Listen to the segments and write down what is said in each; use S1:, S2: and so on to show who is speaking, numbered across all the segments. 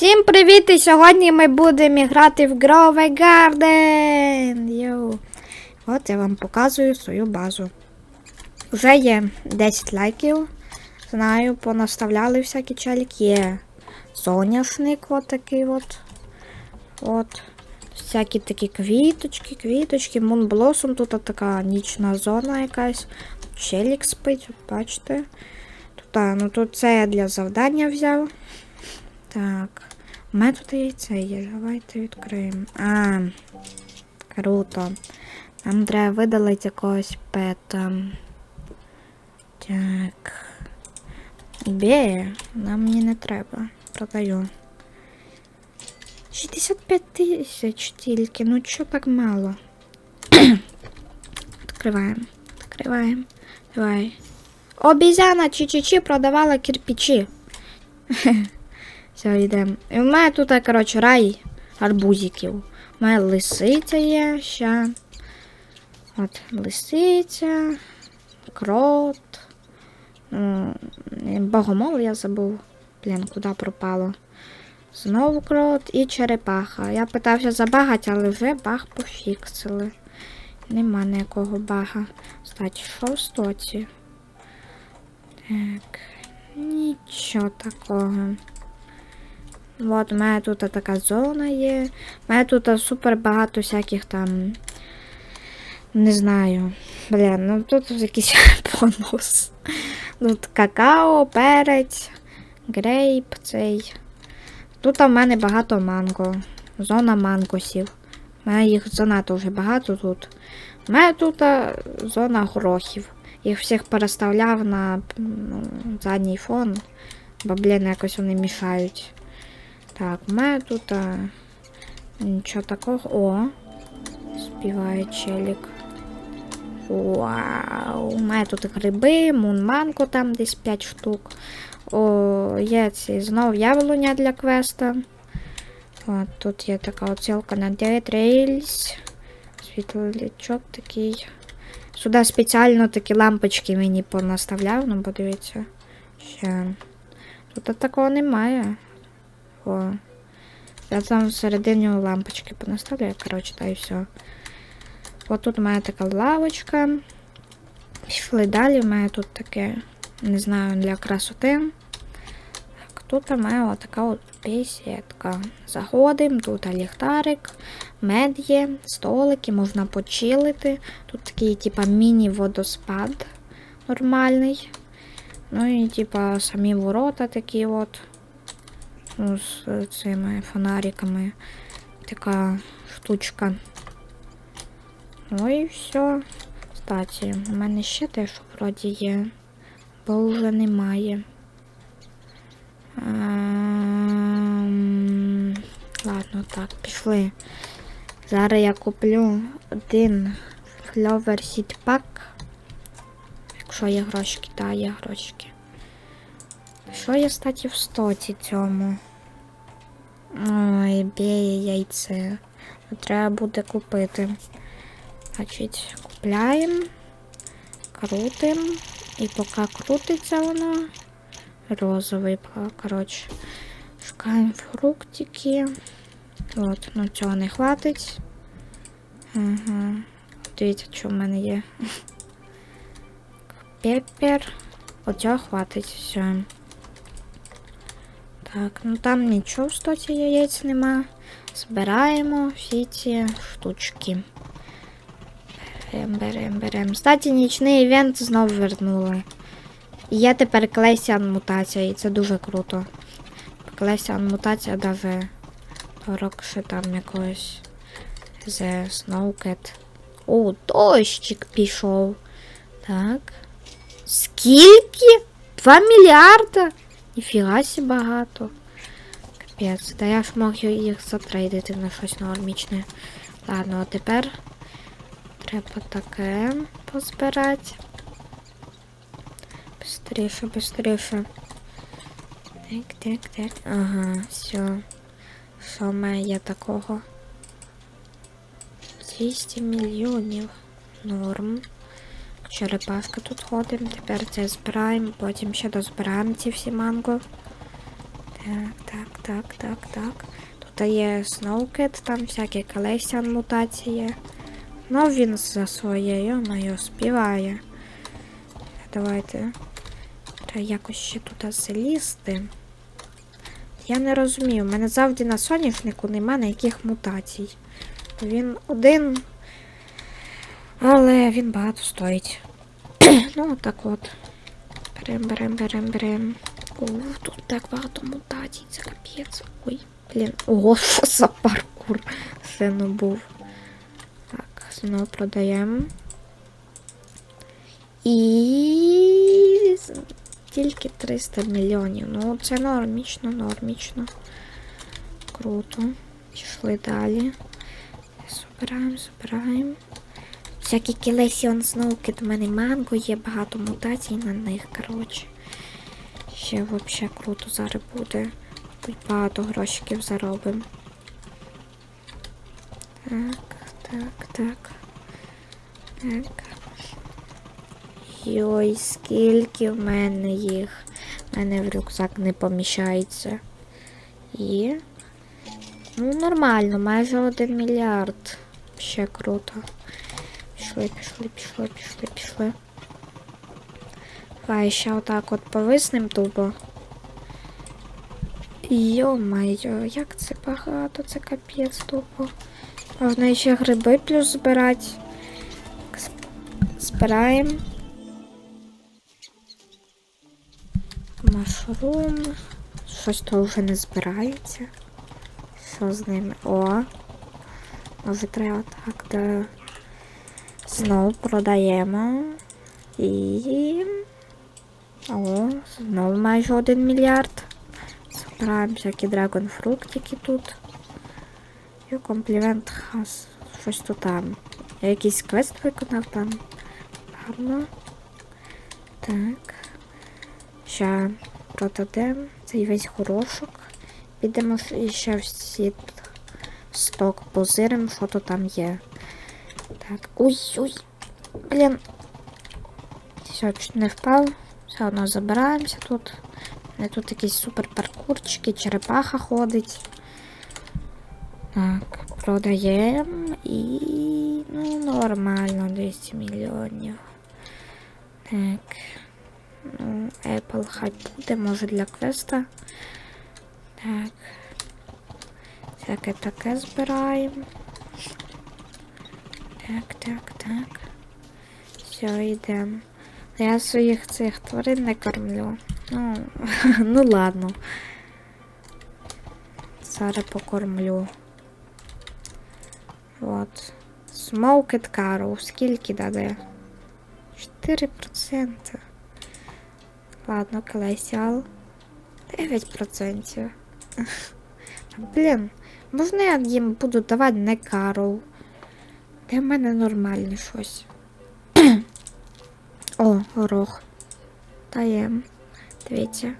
S1: Всім привіт! І сьогодні ми будемо грати в Grove Garden. Йоу. От я вам показую свою базу. Вже є 10 лайків. Знаю, понаставляли всякі челік. Є соняшник от такий от. От. Всякі такі квіточки, квіточки, Мунблосом. Тут така нічна зона якась. Челік спить, бачите. Тут, а, ну тут це я для завдання взяв. Так. У мене тут яйце є. Давайте відкриємо. А, круто. Нам треба видалити якогось пета. Так. Бе, нам мені не треба. Продаю. 65 тисяч тільки. Ну чого так мало? Відкриваємо. Відкриваємо. Давай. Обізяна Чі-Чі-Чі продавала кирпичі. Все, йдемо. І в мене тут, коротше, рай арбузиків. У мене лисиця є ще. От, лисиця, крот. Богомол я забув. Блін, куди пропало. Знову крот і черепаха. Я питався забагати, але вже баг пофіксили. Нема ніякого бага. Кстати, що в стоці? Так, нічого такого. От, у мене тут така зона є. У мене тут супер багато всяких там. Не знаю. Блін, ну тут якийсь бонус. Тут какао, перець, грейп цей. Тут у мене багато манго. Зона мангосів. У мене їх занадто вже багато тут. У мене тут зона горохів. Їх всіх переставляв на ну, задній фон, бо, блін, якось вони мішають. Так, мене тут а, нічого такого. О! Співає челік. Вау! У мене тут гриби, мунманко там десь 5 штук. О, є ці знов яблуня для квеста. От, тут є така оцілка на Dead Rails. Світлячок такий. Сюди спеціально такі лампочки мені понаставляв, ну подивіться. Ще. Тут такого немає. О. Я там всередині лампочки понаставляю, коротше, та і все. От тут у мене така лавочка. Пішли далі, у мене тут таке, не знаю, для красоти. Так, тут у мене така от бесідка. Заходимо, тут ліхтарик, мед є, столики, можна почилити. Тут такий, типа, міні-водоспад нормальний. Ну і, типа, самі ворота такі от. Ну, з цими фонариками. Така штучка. Ну і все. Кстати, у мене ще теж вроді є, бо вже немає. Ем, Ладно, так, пішли. Зараз я куплю один Seed Pack. Якщо є грошики, так, є грошики. Що є, статі, в стоці цьому? Ой, бє яйце. Треба буде купити. Значить, купляємо, крутимо. І поки крутиться воно, розовий, коротше. Шукаємо фруктики. От, ну цього не хватить. Ага. Дивіться, що в мене є. Пеппер. Оцього хватить, все. Так, ну там нічого в стоці яєць нема. Збираємо всі ці штучки. Берем, берем, берем. Кстати, нічний івент знову вернули. І є тепер Клейсіан мутація, і це дуже круто. Клейсіан мутація даже рокше там якогось The Snowcat. О, дощик пішов. Так. Скільки? 2 мільярда? Ніфіга сі багато. Капець, та я ж мог їх затрейдити на щось нормічне. Ладно, а тепер треба таке позбирати. Быстріше, быстріше. Так, так, так. Ага, все. Що в мене такого? 200 мільйонів. Норм. Черепашка тут ходимо. Тепер це збираємо, потім ще дозбираємо ці всі манго. Так, так, так, так, так. Тут є Сноукет, там всякі Калесіан мутації. Ну він за своє, йо-моє, співає. Давайте. Якось ще тут залізти. Я не розумію, в мене завжди на соняшнику нема ніяких мутацій. Він один, але він багато стоїть. ну, так от. Берем, берем, берем, берем. Ух, тут так багато мутацій, це капець. Ой, блін. Ого, що за паркур сину був. Так, знову продаємо. І тільки 300 мільйонів. Ну, це нормічно, нормічно. Круто. Пішли далі. Збираємо, збираємо. Всякі Келесіон Сноуки до мене манго, є багато мутацій на них, коротше. Ще взагалі круто зараз буде. Багато грошиків заробимо. Так, так, так. Так. Йой, скільки в мене їх. В мене в рюкзак не поміщається. І. Ну, нормально, майже один мільярд. Ще круто. Пішли, пішли, пішли, пішли, пішли. Давай ще отак от повиснем тупо. Йо-майо, як це багато, це капець тупо. Можна ще гриби плюс збирати. Збираємо. Машрум. Щось то вже не збирається. Що з ними? О. Може треба так, да. Знову продаємо. І. О, знову майже один мільярд. Збираємо всякі драгонфруктики тут. І комплімент хас. Щось тут там. Я якийсь квест виконав там. Гарно. Так. Ще продадемо цей весь горошок. Підемо ще всі сток позиримо, що то там є. Так, ой-ой. Блін. Все, чуть не впав. Все одно забираємося тут. Тут якісь супер паркурчики, черепаха ходить. Так, продаємо і ну нормально 200 мільйонів. Так. Ну, Apple хай буде, може для квеста. Так. Всяке таке збираємо. Так, так, так. Все, йдемо. Я своїх цих тварин не кормлю. Ну, ну ладно. Зараз покормлю. От. Smoked Carrow. Скільки даде? 4%. Ладно, колесіал. 9%. Блін, можна я їм буду давати не кару? Де в мене нормальне щось? О, горох. Даєм. Дивіться.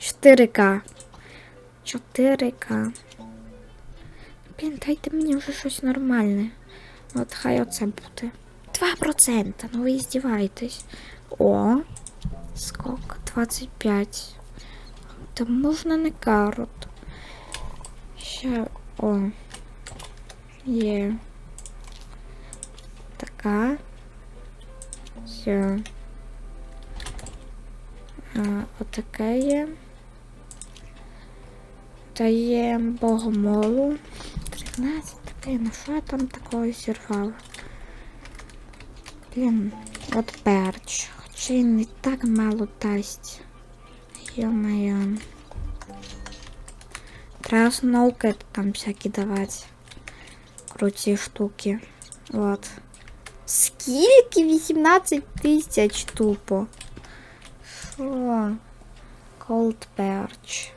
S1: 4К. 4К. Блін, дайте мені вже щось нормальне. От хай оце буде. 2%. Ну ви здіваєтесь. О. Скок 25. Та можна не карот. Ще. О. Є. Така. Все. А, отаке є. Даємо богомолу. 13. Блін, а що я там такого зірвав? Блін, от перч. Хоча й не так мало дасть. Йо-моє. Треба сноукет там всякі давати. Круті штуки. Вот. Скільки? 18 тисяч тупо. Що? Cold perch.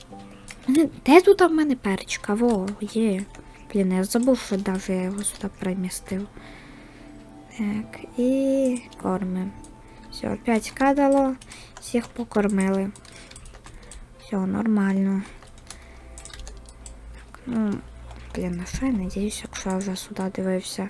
S1: Де тут в мене перчика? Во, є. Блін, я забув, що навіть я його сюди примістив. Так, і кормимо. Все, 5 кадало, всіх покормили. Все, нормально. Так, ну, блін, а що я надіюсь, якщо я вже сюди дивився.